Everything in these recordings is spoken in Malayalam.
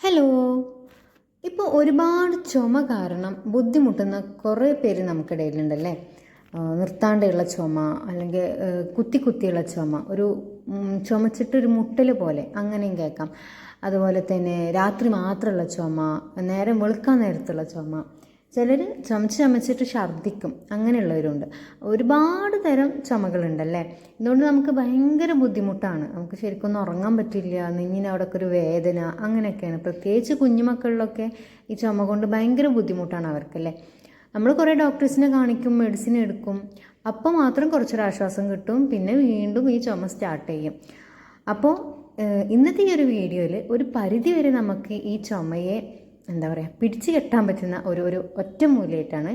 ഹലോ ഇപ്പോൾ ഒരുപാട് ചുമ കാരണം ബുദ്ധിമുട്ടുന്ന കുറേ പേര് നമുക്കിടയിലുണ്ടല്ലേ ആ, നിർത്താണ്ടുള്ള ചുമ അല്ലെങ്കിൽ കുത്തി കുത്തിയുള്ള ചുമ ഒരു ചുമച്ചിട്ട് ചുമച്ചിട്ടൊരു മുട്ടൽ പോലെ അങ്ങനെയും കേൾക്കാം. അതുപോലെ തന്നെ രാത്രി മാത്രമുള്ള ചുമ നേരം വെളുക്കാൻ നേരത്തുള്ള ചുമ ചിലർ ചുമച്ച് ചുമച്ചിട്ട് ഛർദ്ദിക്കും. അങ്ങനെയുള്ളവരുണ്ട്. ഒരുപാട് തരം ചുമകളുണ്ടല്ലേ? ഇതുകൊണ്ട് നമുക്ക് ഭയങ്കര ബുദ്ധിമുട്ടാണ്. നമുക്ക് ശരിക്കൊന്നും ഉറങ്ങാൻ പറ്റില്ല നെഞ്ഞിന് അവിടെയൊക്കെ ഒരു വേദന അങ്ങനെയൊക്കെയാണ്. പ്രത്യേകിച്ച് കുഞ്ഞുമക്കളിലൊക്കെ ഈ ചുമ കൊണ്ട് ഭയങ്കര ബുദ്ധിമുട്ടാണ് അവർക്കല്ലേ? നമ്മൾ കുറേ ഡോക്ടേഴ്സിനെ കാണിക്കും മെഡിസിൻ എടുക്കും. അപ്പോൾ മാത്രം കുറച്ചൊരു ആശ്വാസം കിട്ടും. പിന്നെ വീണ്ടും ഈ ചുമ സ്റ്റാർട്ട് ചെയ്യും. അപ്പോൾ ഇന്നത്തെ ഈ ഒരു വീഡിയോയിൽ ഒരു പരിധി വരെ നമുക്ക് ഈ ചുമയെ എന്താ പറയുക പിടിച്ചു കെട്ടാൻ പറ്റുന്ന ഒരു ഒരു ഒറ്റമൂലയായിട്ടാണ്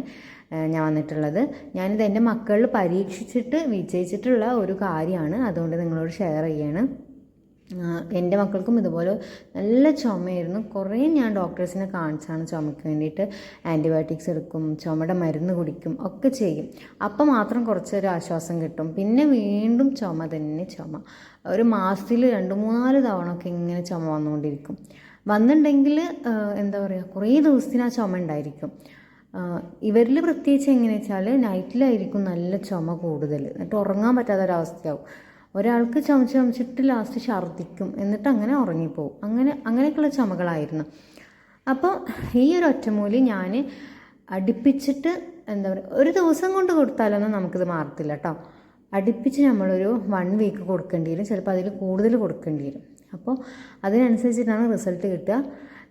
ഞാൻ വന്നിട്ടുള്ളത്. ഞാനിത് എന്റെ മക്കളിൽ പരീക്ഷിച്ചിട്ട് വിജയിച്ചിട്ടുള്ള ഒരു കാര്യമാണ്. അതുകൊണ്ട് നിങ്ങളോട് ഷെയർ ചെയ്യാണ്. എന്റെ മക്കൾക്കും ഇതുപോലെ നല്ല ചുമയായിരുന്നു. കുറേ ഞാൻ ഡോക്ടേഴ്സിനെ കാണിച്ചാണ് ചുമയ്ക്ക് വേണ്ടിയിട്ട് ആന്റിബയോട്ടിക്സ് എടുക്കും ചുമയുടെ മരുന്ന് കുടിക്കും ഒക്കെ ചെയ്യും. അപ്പം മാത്രം കുറച്ചൊരു ആശ്വാസം കിട്ടും. പിന്നെ വീണ്ടും ചുമ തന്നെ ചുമ. ഒരു മാസത്തിൽ രണ്ട് മൂന്നാൽ തവണ ഒക്കെ ഇങ്ങനെ ചുമ വന്നുകൊണ്ടിരിക്കും. വന്നിട്ടുണ്ടെങ്കിൽ എന്താ പറയുക കുറേ ദിവസത്തിന് ആ ചുമ ഉണ്ടായിരിക്കും ഇവരിൽ പ്രത്യേകിച്ച് എങ്ങനെയാ വെച്ചാൽ നൈറ്റിലായിരിക്കും നല്ല ചുമ കൂടുതൽ എന്നിട്ട് ഉറങ്ങാൻ പറ്റാത്തൊരവസ്ഥയാവും. ഒരാൾക്ക് ചുമച്ച് ചുമച്ചിട്ട് ലാസ്റ്റ് ഛർദ്ദിക്കും. എന്നിട്ട് അങ്ങനെ ഉറങ്ങിപ്പോവും. അങ്ങനെ അങ്ങനെയൊക്കെയുള്ള ചുമകളായിരുന്നു. അപ്പോൾ ഈ ഒരു ഒറ്റമൂലി ഞാൻ അടുപ്പിച്ചിട്ട് എന്താ പറയുക ഒരു ദിവസം കൊണ്ട് കൊടുത്താലൊന്നും നമുക്കിത് മാറത്തില്ല കേട്ടോ അടുപ്പിച്ച് നമ്മളൊരു വൺ വീക്ക് കൊടുക്കേണ്ടി വരും. ചിലപ്പോൾ അതിൽ കൂടുതൽ കൊടുക്കേണ്ടി വരും. അപ്പോൾ അതിനനുസരിച്ചിട്ടാണ് റിസൾട്ട് കിട്ടുക.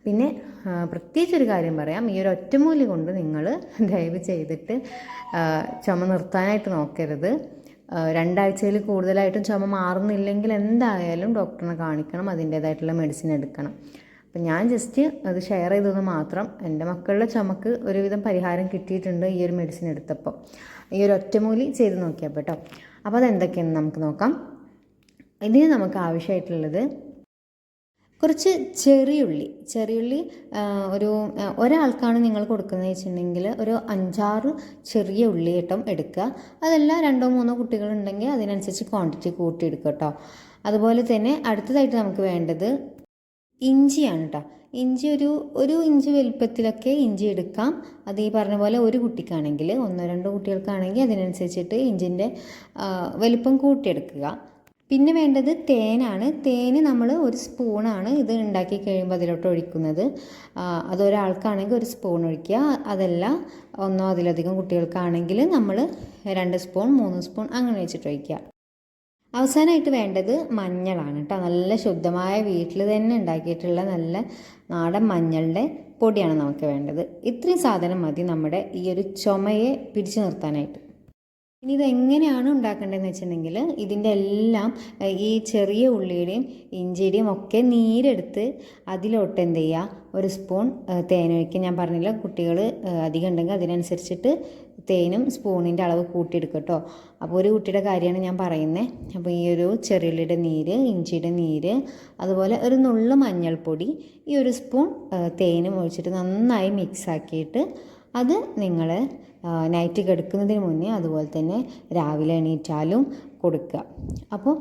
പിന്നെ ആ, പ്രത്യേകിച്ച് ഒരു കാര്യം പറയാം. ഈ ഒരു ഒറ്റമൂലി കൊണ്ട് നിങ്ങൾ ദയവ് ചെയ്തിട്ട് ചുമ നിർത്താനായിട്ട് നോക്കരുത്. രണ്ടാഴ്ചയിൽ കൂടുതലായിട്ടും ചുമ മാറുന്നില്ലെങ്കിൽ എന്തായാലും ഡോക്ടറിനെ കാണിക്കണം അതിന്റേതായിട്ടുള്ള മെഡിസിൻ എടുക്കണം. അപ്പം ഞാൻ ജസ്റ്റ് അത് ഷെയർ ചെയ്തതെന്ന് മാത്രം. എന്റെ മക്കളുടെ ചുമക്ക് ഒരുവിധം പരിഹാരം കിട്ടിയിട്ടുണ്ട് ഈ ഒരു മെഡിസിൻ എടുത്തപ്പോൾ ഈ ഒരു ഒറ്റമൂലി ചെയ്ത് നോക്കിയപ്പോൾ കേട്ടോ അപ്പോൾ അതെന്തൊക്കെയാണെന്ന് നമുക്ക് നോക്കാം. ഇതിന് നമുക്ക് ആവശ്യമായിട്ടുള്ളത് കുറച്ച് ചെറിയുള്ളി ചെറിയുള്ളി ഒരു ഒരാൾക്കാണ് നിങ്ങൾ കൊടുക്കുന്നത് വെച്ചിട്ടുണ്ടെങ്കിൽ ഒരു അഞ്ചാറ് ചെറിയ ഉള്ളി കേട്ടോ എടുക്കുക. അതെല്ലാം രണ്ടോ മൂന്നോ കുട്ടികളുണ്ടെങ്കിൽ അതിനനുസരിച്ച് ക്വാണ്ടിറ്റി കൂട്ടിയെടുക്കുക കേട്ടോ. അതുപോലെ തന്നെ അടുത്തതായിട്ട് നമുക്ക് വേണ്ടത് ഇഞ്ചിയാണ് കേട്ടോ. ഇഞ്ചി ഒരു ഒരു ഇഞ്ച് വലുപ്പത്തിലൊക്കെ ഇഞ്ചി എടുക്കാം. അത് ഈ പറഞ്ഞ പോലെ ഒരു കുട്ടിക്കാണെങ്കിൽ ഒന്നോ രണ്ടോ കുട്ടികൾക്കാണെങ്കിൽ അതിനനുസരിച്ചിട്ട് ഇഞ്ചിന്റെ വലിപ്പം കൂട്ടിയെടുക്കുക. പിന്നെ വേണ്ടത് തേനാണ്. തേന് നമ്മൾ ഒരു സ്പൂണാണ് ഇത് ഉണ്ടാക്കി കഴിയുമ്പോൾ അതിലോട്ട് ഒഴിക്കുന്നത്. അതൊരാൾക്കാണെങ്കിൽ ഒരു സ്പൂൺ ഒഴിക്കുക. അതല്ല ഒന്നോ അതിലധികം കുട്ടികൾക്കാണെങ്കിൽ നമ്മൾ രണ്ട് സ്പൂൺ മൂന്ന് സ്പൂൺ അങ്ങനെ വെച്ചിട്ട് ഒഴിക്കുക. അവസാനമായിട്ട് വേണ്ടത് മഞ്ഞളാണ് കേട്ടോ. നല്ല ശുദ്ധമായ വീട്ടിൽ തന്നെ ഉണ്ടാക്കിയിട്ടുള്ള നല്ല നാടൻ മഞ്ഞളുടെ പൊടിയാണ് നമുക്ക് വേണ്ടത്. ഇത്രയും സാധനം മതി നമ്മുടെ ഈ ഒരു ചുമയെ പിടിച്ചു നിർത്താനായിട്ട്. ഇനി ഇത് എങ്ങനെയാണ് ഉണ്ടാക്കേണ്ടതെന്ന് വെച്ചിട്ടുണ്ടെങ്കിൽ ഇതിന്റെ എല്ലാം ഈ ചെറിയ ഉള്ളിയുടെയും ഇഞ്ചിയുടെയും ഒക്കെ നീരെടുത്ത് അതിലോട്ട് എന്ത് ചെയ്യുക? ഒരു സ്പൂൺ ഏഹ്, തേനൊഴിക്കുക ഞാൻ പറഞ്ഞില്ല കുട്ടികൾ അധികം ഉണ്ടെങ്കിൽ അതിനനുസരിച്ചിട്ട് തേനും സ്പൂണിന്റെ അളവ് കൂട്ടിയെടുക്കുക കേട്ടോ. അപ്പോൾ ഒരു കുട്ടിയുടെ കാര്യമാണ് ഞാൻ പറയുന്നത് അപ്പോൾ ഈ ഒരു ചെറിയ ഉള്ളിയുടെ നീര് ഇഞ്ചിയുടെ നീര് അതുപോലെ ഒരു നുള്ളു മഞ്ഞൾപ്പൊടി ഈ ഒരു സ്പൂൺ തേനും ഒഴിച്ചിട്ട് നന്നായി മിക്സ് ആക്കിയിട്ട് അത് നിങ്ങൾ നൈറ്റ് കിടക്കുന്നതിന് മുന്നേ അതുപോലെ തന്നെ രാവിലെ എണീറ്റാലും കൊടുക്കുക. അപ്പോൾ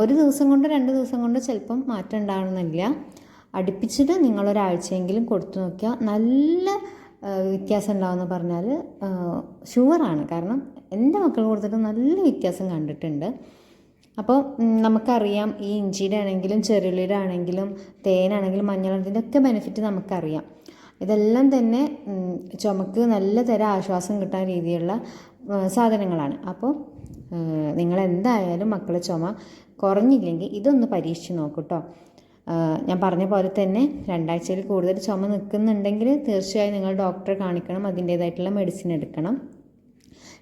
ഒരു ദിവസം കൊണ്ടോ രണ്ട് ദിവസം കൊണ്ടോ ചിലപ്പം മാറ്റം ഉണ്ടാകണമെന്നില്ല അടുപ്പിച്ചിട്ട് നിങ്ങളൊരാഴ്ചയെങ്കിലും കൊടുത്തു നോക്കുക നല്ല വ്യത്യാസം ഉണ്ടാവുമെന്ന് പറഞ്ഞാൽ ഷുവറാണ് കാരണം എന്റെ മക്കൾ കൊടുത്തിട്ട് നല്ല വ്യത്യാസം കണ്ടിട്ടുണ്ട്. അപ്പോൾ നമുക്കറിയാം ഈ ഇഞ്ചിയുടെ ആണെങ്കിലും ചെറുള്ളിയുടെ ആണെങ്കിലും തേനാണെങ്കിലും മഞ്ഞളത്തിന്റെ ഒക്കെ ബെനിഫിറ്റ് നമുക്കറിയാം. ഇതെല്ലാം തന്നെ ചുമക്ക് നല്ല തരം ആശ്വാസം കിട്ടാൻ രീതിയിലുള്ള സാധനങ്ങളാണ്. അപ്പോൾ നിങ്ങൾ എന്തായാലും മക്കളെ ചുമ കുറഞ്ഞില്ലെങ്കിൽ ഇതൊന്ന് പരീക്ഷിച്ച് നോക്കൂ കേട്ടോ ഞാൻ പറഞ്ഞ പോലെ തന്നെ രണ്ടാഴ്ചയിൽ കൂടുതൽ ചുമ നിൽക്കുന്നുണ്ടെങ്കിൽ തീർച്ചയായും നിങ്ങൾ ഡോക്ടറെ കാണിക്കണം അതിന്റേതായിട്ടുള്ള മെഡിസിൻ എടുക്കണം.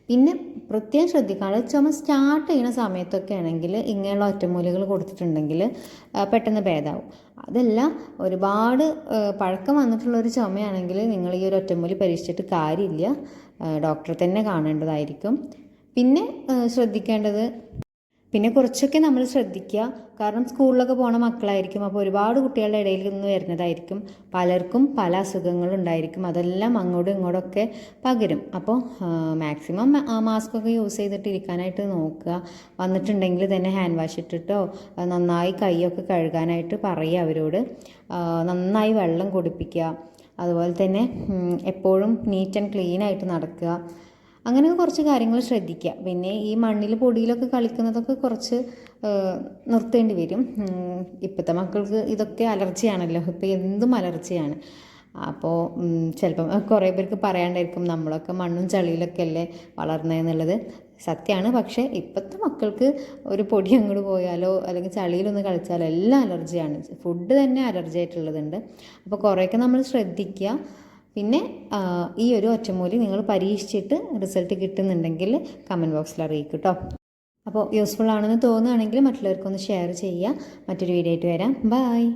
പിന്നെ പ്രത്യേകം ശ്രദ്ധിക്കാനുള്ളത് ചുമ സ്റ്റാർട്ട് ചെയ്യുന്ന സമയത്തൊക്കെ ആണെങ്കിൽ ഇങ്ങനെയുള്ള ഒറ്റമൂലികൾ കൊടുത്തിട്ടുണ്ടെങ്കിൽ പെട്ടെന്ന് ഭേദമാവും അതല്ല ഒരുപാട് പഴക്കം വന്നിട്ടുള്ള ഒരു ചുമയാണെങ്കിൽ നിങ്ങൾ ഈ ഒരു ഒറ്റമൂലി പരീക്ഷിച്ചിട്ട് കാര്യമില്ല. ഡോക്ടറെ തന്നെ കാണേണ്ടതായിരിക്കും. പിന്നെ ശ്രദ്ധിക്കേണ്ടത് പിന്നെ കുറച്ചൊക്കെ നമ്മൾ ശ്രദ്ധിക്കുക. കാരണം സ്കൂളിലൊക്കെ പോണ മക്കളായിരിക്കും. അപ്പോൾ ഒരുപാട് കുട്ടികളുടെ ഇടയിൽ നിന്ന് വരുന്നതായിരിക്കും. പലർക്കും പല അസുഖങ്ങളുണ്ടായിരിക്കും അതെല്ലാം അങ്ങോട്ടും ഇങ്ങോട്ടൊക്കെ പകരും. അപ്പോൾ മാക്സിമം മാസ്ക് ഒക്കെ യൂസ് ചെയ്തിട്ട് ഇരിക്കാനായിട്ട് നോക്കുക. വന്നിട്ടുണ്ടെങ്കിൽ തന്നെ ഹാൻഡ് വാഷ് ഇട്ടിട്ടോ നന്നായി കൈയൊക്കെ കഴുകാനായിട്ട് പറയുക അവരോട്. നന്നായി വെള്ളം കുടിപ്പിക്കുക. അതുപോലെ തന്നെ എപ്പോഴും നീറ്റ് ആൻഡ് ക്ലീൻ ആയിട്ട് നടക്കുക. അങ്ങനെ കുറച്ച് കാര്യങ്ങൾ ശ്രദ്ധിക്കുക. പിന്നെ ഈ മണ്ണിൽ പൊടിയിലൊക്കെ കളിക്കുന്നതൊക്കെ കുറച്ച് നിർത്തേണ്ടി വരും. ഇപ്പോഴത്തെ മക്കൾക്ക് ഇതൊക്കെ അലർജിയാണല്ലോ ഇപ്പോൾ എന്തും അലർജിയാണ് അപ്പോൾ ചിലപ്പം കുറേ പേർക്ക് പറയാണ്ടായിരിക്കും നമ്മളൊക്കെ മണ്ണും ചളിയിലൊക്കെ അല്ലേ വളർന്നതെന്നുള്ളത് സത്യമാണ് പക്ഷേ ഇപ്പോഴത്തെ മക്കൾക്ക് ഒരു പൊടി അങ്ങോട്ട് പോയാലോ അല്ലെങ്കിൽ ചളിയിലൊന്ന് കളിച്ചാലോ എല്ലാം അലർജിയാണ് ഫുഡ് തന്നെ അലർജി ആയിട്ടുള്ളതുണ്ട് അപ്പോൾ കുറേയൊക്കെ നമ്മൾ ശ്രദ്ധിക്കുക. പിന്നെ ഈ ഒരു ഒറ്റമൂലി നിങ്ങൾ പരീക്ഷിച്ചിട്ട് റിസൾട്ട് കിട്ടുന്നുണ്ടെങ്കിൽ കമന്റ് ബോക്സിൽ അറിയിക്കും കേട്ടോ അപ്പോൾ യൂസ്ഫുൾ ആണെന്ന് തോന്നുകയാണെങ്കിൽ മറ്റുള്ളവർക്കൊന്ന് ഷെയർ ചെയ്യുക. മറ്റൊരു വീഡിയോ ആയിട്ട് വരാം. ബായ്